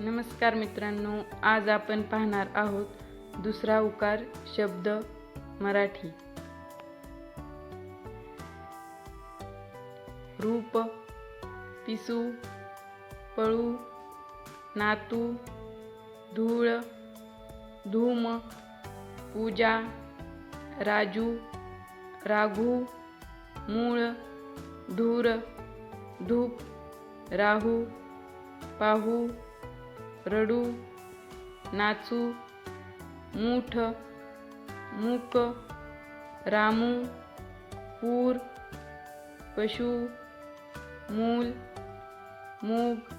नमस्कार मित्रांनो आज आपण पाहणार आहोत दुसरा उकार शब्द मराठी. रूप पिसू पळू नातू धूळ धूम पूजा राजू राघू मूळ धूर धूप राहू पाहू रडू नाचू मूठ मूक रामू पूर पशु मूल मूग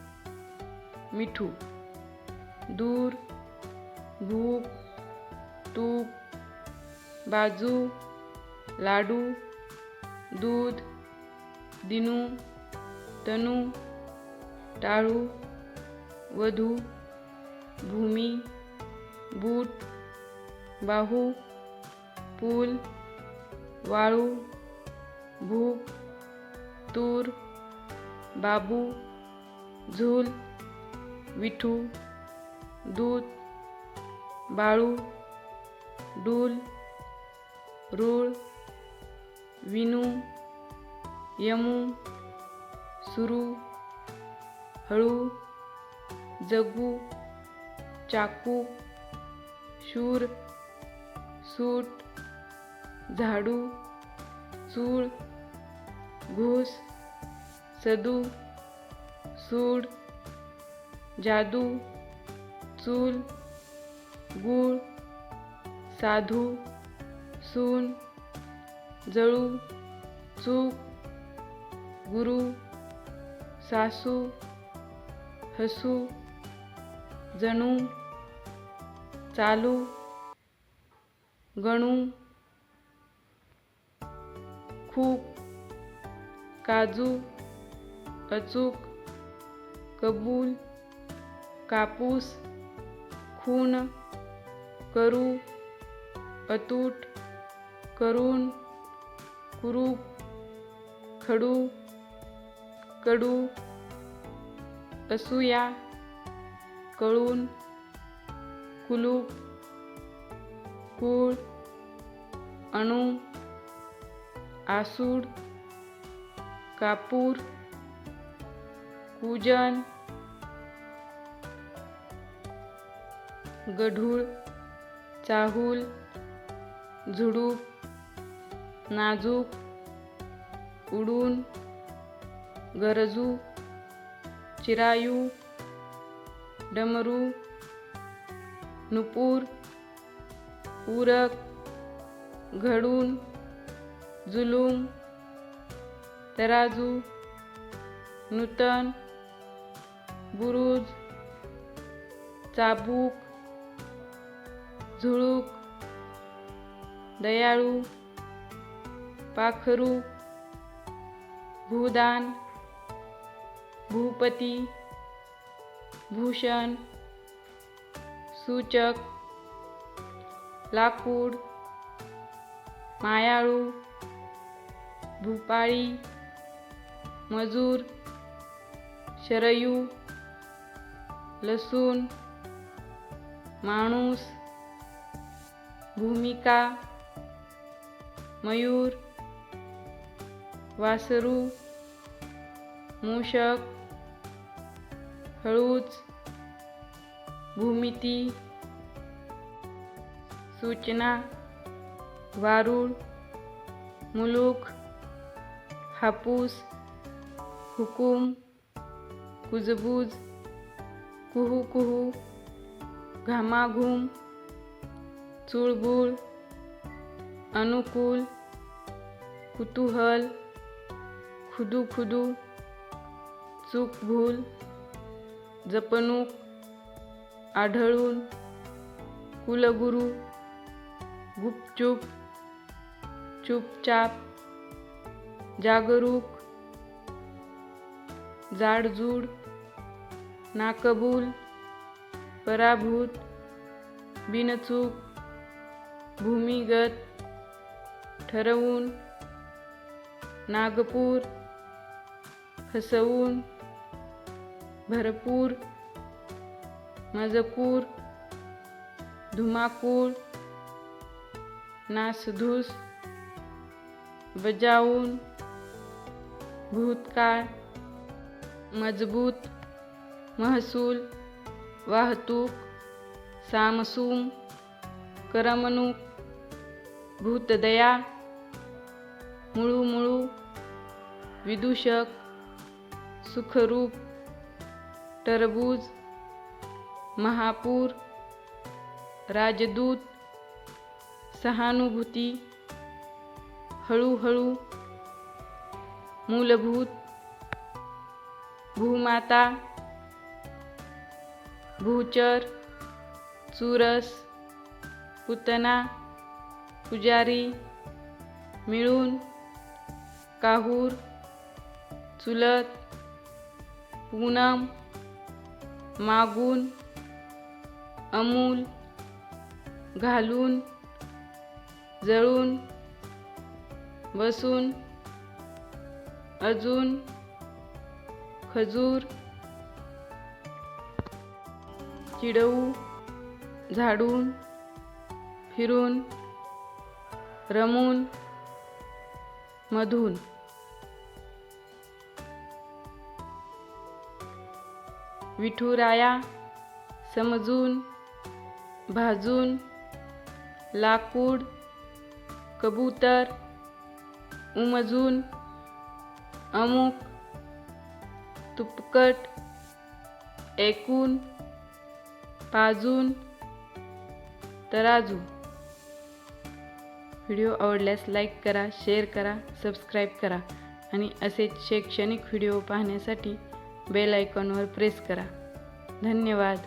मिठू दूर भूक तूप बाजू लाडू दूध दिनू तनू टाळू वधू भूमी बूट बाहू पूल वाळू भूक तूर बाबू झूल विठू दूध बाळू डूल रूळ विनू यमू सुरू हळू जगू चाकू शूर सूट झाडू चूळ घूस सदू सूड जादू चूल गूळ साधू सून जळू चूक गुरु सासू हसू जणू चालू गणू खूप काजू अचूक कबूल कापूस खून करू अतूट करून कुरूप खडू कडू असूया कळून कुलूप कूळ अणू आसूड कापूर कुजन गढूळ चाहूल झुडूप नाजूक उडून गरजू चिरायू डमरू नुपूर पूरक घडून जुलूम तराजू नूतन बुरुज चाबूक झुळूक दयाळू पाखरू भूदान भूपती भूषण सूचक लाकूड मायाळू भूपाळी मजूर शरयू लसूण माणूस भूमिका मयूर वासरू मूषक हळूच भूमिती सूचना वारूळ मुलूक हापूस हुकूम कुजबूज कुहू कुहू घामाघूम चुळबुळ अनुकूल कुतूहल खुदू खुदू चूक भूल जपणूक आढळून कुलगुरू गुपचूप चुपचाप जागरूक जाडजूड नाकबूल पराभूत बिनचूक भूमिगत ठरवून नागपूर फसवून भरपूर. मजकूर धुमाकूळ नासधूस बजावून भूतकाळ मजबूत महसूल वाहतूक सामसूम करमणूक भूतदया मुळूमुळू विदूषक सुखरूप टरबूज महापूर राजदूत सहानुभूती हळूहळू मूलभूत भूमाता भूचर चुरस पुतना पुजारी मिळून काहूर चुलत पूनम मागून अमूल घालून जळून बसून अजून खजूर चिडवू झाडून फिरून रमून मधून. विठुराया समजून भाजून लाकूड कबूतर उमजून अमुक तुपकट ऐकून पाजून तराजू. व्हिडिओ आवडल्यास लाईक करा शेअर करा सबस्क्राईब करा आणि असेच शैक्षणिक व्हिडिओ पाहण्यासाठी बेल आयकॉनवर प्रेस करा. धन्यवाद.